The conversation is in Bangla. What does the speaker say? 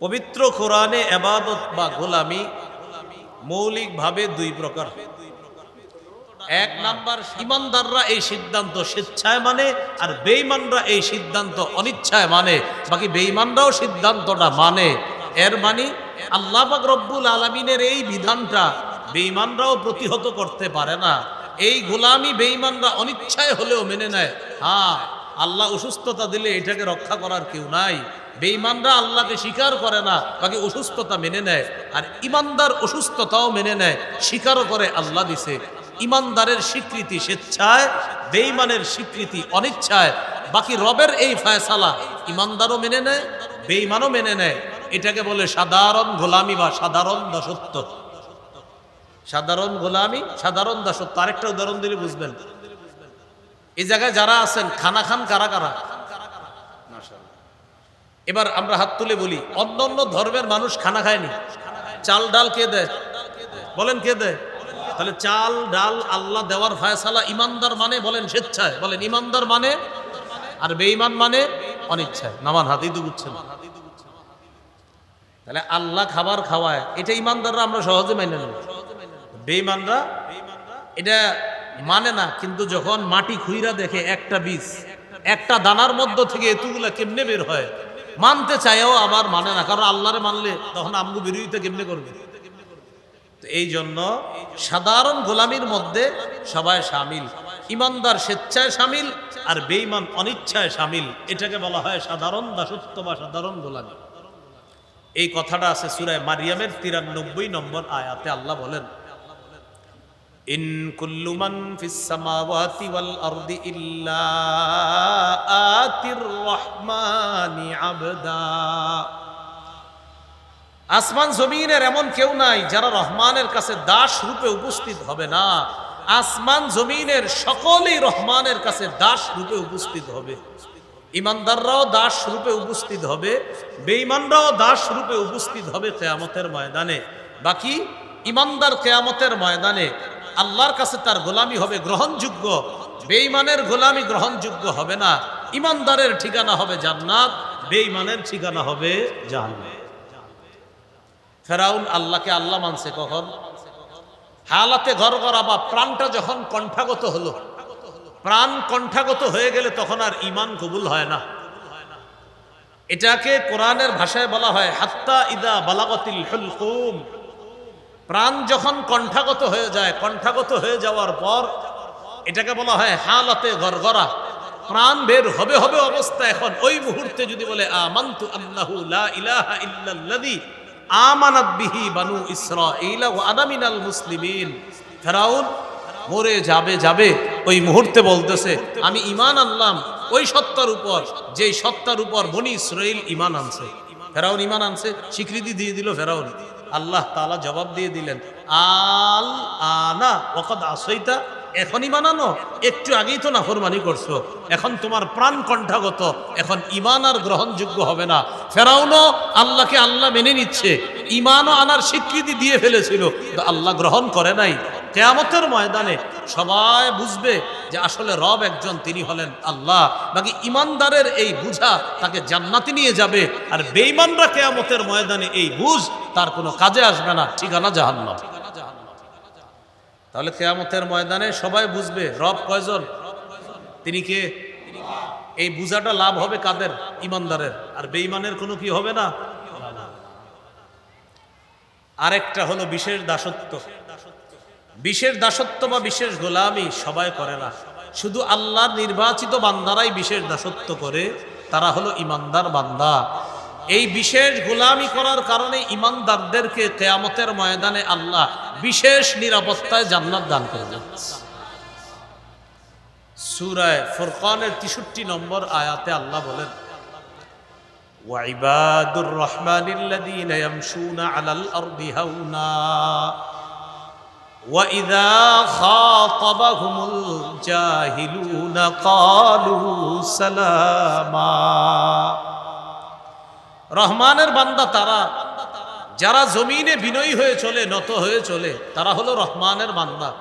পবিত্র কোরআনে এবাদত বা গোলামি মৌলিকভাবে দুই প্রকার। এক নাম্বার ইমানদাররা এই সিদ্ধান্ত স্বেচ্ছায় মানে আর বেঈমানরা এই সিদ্ধান্ত অনিচ্ছায় মানে। বাকি বেঈমানরাও সিদ্ধান্তটা মানে। এর মানে আল্লাহ পাক রব্বুল আলমিনের এই বিধানটা বেঈমানরাও প্রতিহত করতে পারে না। এই গোলামি বেঈমানরা অনিচ্ছায় হলেও মেনে নেয়। হ্যাঁ আল্লাহ অসুস্থতা দিলে এটাকে রক্ষা করার কেউ নাই। বেঈমানরা আল্লাহকে স্বীকার করে না, বাকি অসুস্থতা মেনে নেয়। আর ইমানদার অসুস্থতাও মেনে নেয়, স্বীকারও করে আল্লাহ দিছে। ইমানদারের স্বীকৃতি স্বেচ্ছায়, বেঈমানের স্বীকৃতি অনিচ্ছায়। বাকি রবের এই ফায়সালা ইমানদারও মেনে নেয়, বেঈমানও মেনে নেয়। এটাকে বলে সাধারণ গোলামি বা সাধারণ দাসত্ব। সাধারণ গোলামি, সাধারণ দাসত্ব। আরেকটা উদাহরণ দিলে বুঝবেন। এই জায়গায় যারা আছেন, খানা খান কারা কারা? এবার আমরা হাত তুলে বলি অন্য অন্য ধর্মের মানুষ খানা খায়নি। চাল ডাল কে দেয়? বলেন কে দেয়? তাহলে চাল ডাল আল্লাহ দেওয়ার ফায়সালা ইমানদার মানে বলেন স্বেচ্ছায়। বলেন ইমানদার মানে আর বেঈমান মানে অনিচ্ছায়। নামান হাতেই তো বুঝছেন? তাহলে আল্লাহ খাবার খাওয়ায়, এটা ইমানদাররা আমরা সহজে মাইনে নেব। বেঈমানরা এটা মানে না, কিন্তু যখন মাটি খুইরা দেখে একটা বীজ, একটা দানার মধ্য থেকে এতগুলা কেমনে বের হয়? মানতে চাইও আবার মানে না, কারণ আল্লাহরে মানলে তখন আমগু বিরোধিতা কেমনে করবে? এই জন্য সাধারণ গোলামির মধ্যে সবাই সামিল, ইমানদার স্বেচ্ছায় সামিল আর বেঈমান অনিচ্ছায় সামিল, এটাকে বলা হয় সাধারণ দাসত্ব বা সাধারণ গোলামি। এই কথাটা আছে সুরায় মারিয়ামের তিরানব্বই নম্বর আয়াতে আল্লাহ বলেন ইন কুল্লু মান ফিস ইল্লা আতির রহমানি আসমান জমিনের এমন কেউ নাই যারা রহমানের কাছে দাস রূপে উপস্থিত হবে না। আসমান জমিনের সকলেই রহমানের কাছে দাস রূপে উপস্থিত হবে। ইমানদাররাও দাস রূপে উপস্থিত হবে, বেঈমানরাও দাস রূপে উপস্থিত হবে কেয়ামতের ময়দানে। বাকি ইমানদার কেয়ামতের ময়দানে আল্লাহর কাছে তার গোলামি হবে, গ্রহণযোগ্য। বেঈমানের গোলামি গ্রহণযোগ্য হবে না। ইমানদারের ঠিকানা হবে জান্নাত, বেঈমানের ঠিকানা হবে জাহান্নাম। ফেরাউন আল্লাহকে আল্লাহ মানছে কখন? হালাতে ঘর করা বা প্রাণটা যখন কণ্ঠাগত হলো, প্রাণ কণ্ঠাগত হয়ে গেলে তখন আর ইমান কবুল হয় না। এটাকে কোরআনের ভাষায় বলা হয় হাত্তা ইদা বালাগতিল হুলকুম। প্রাণ যখন কণ্ঠাগত হয়ে যায়, কণ্ঠাগত হয়ে যাওয়ার পর এটাকে বলা হয় হালাতে গরগরা প্রাণ বের হবে হবে অবস্থা এখন। ওই মুহূর্তে যদি বলে, আমান্তু আল্লাহু লা ইলাহা ইল্লাল্লাযী আমানাত বিহি বানু ইসরাঈল ওয়া আনা মিনাল মুসলিমিন। ফেরাউন মরে যাবে যাবে। ওই মুহূর্তে বলতেছে, আমি ইমান আনলাম। ওই সত্তার উপর, যেই সত্তার উপর বনি ইসরাইল ইমান আনছে। ফেরাউন ইমান আনছে, স্বীকৃতি দিয়ে দিল ফেরাউন। আল্লাহ তালা জবাব দিয়ে দিলেন, আল আনা ওকদ আসইতা, এখনই বানানো, একটু আগেই তো নাফরমানি করছ, এখন তোমার প্রাণ কণ্ঠাগত, এখন ইমান আর গ্রহণযোগ্য হবে না। ফেরাউনও আল্লাহকে আল্লাহ মেনে নিচ্ছে ইমানও আনার স্বীকৃতি দিয়ে ফেলেছিল আল্লাহ গ্রহণ করে নাই। কেয়ামতের ময়দানে সবাই বুঝবে যে আসলে রব একজন, তিনি হলেন আল্লাহ। বাকি ইমানদারের এই বুঝা তাকে জান্নাতি নিয়ে যাবে, আর বেইমানরা কেয়ামতের ময়দানে এই বুঝ তার কোনো কাজে আসবে না, ঠিকানা জাহান্নাম। তাহলে কেয়ামতের ময়দানে সবাই বুঝবে, রব কয়জন? তিনি কে? এই বুঝাটা লাভ হবে কাদের? ইমানদারের আর বেঈমানের কোনো কি হবে না? আরেকটা হলো বিশেষ দাসত্ব। বিশেষ দাসত্ব বা বিশেষ গোলামি সবাই করে না। শুধু আল্লাহর নির্বাচিত বান্দারাই বিশেষ দাসত্ব করে, তারা হলো ইমানদার বান্দা। এই বিশেষ গোলামি করার কারণে ইমানদারদেরকে কেয়ামতের ময়দানে আল্লাহ বিশেষ নিরাপত্তায় জান্নাত দান করে সুরায় ফুরকানের তেষট্টি নম্বর আয়াতে আল্লাহ বলেন وعباد الرحمن الذين يمشون على الأرض هونا وإذا خاطبهم الجاهلون قالوا سلاما রহমানের বান্দা তারা। যারা জমিনে বিনয়ী হয়ে চলে, নত হয়ে চলে, তারা হলো রহমানের বান্দা।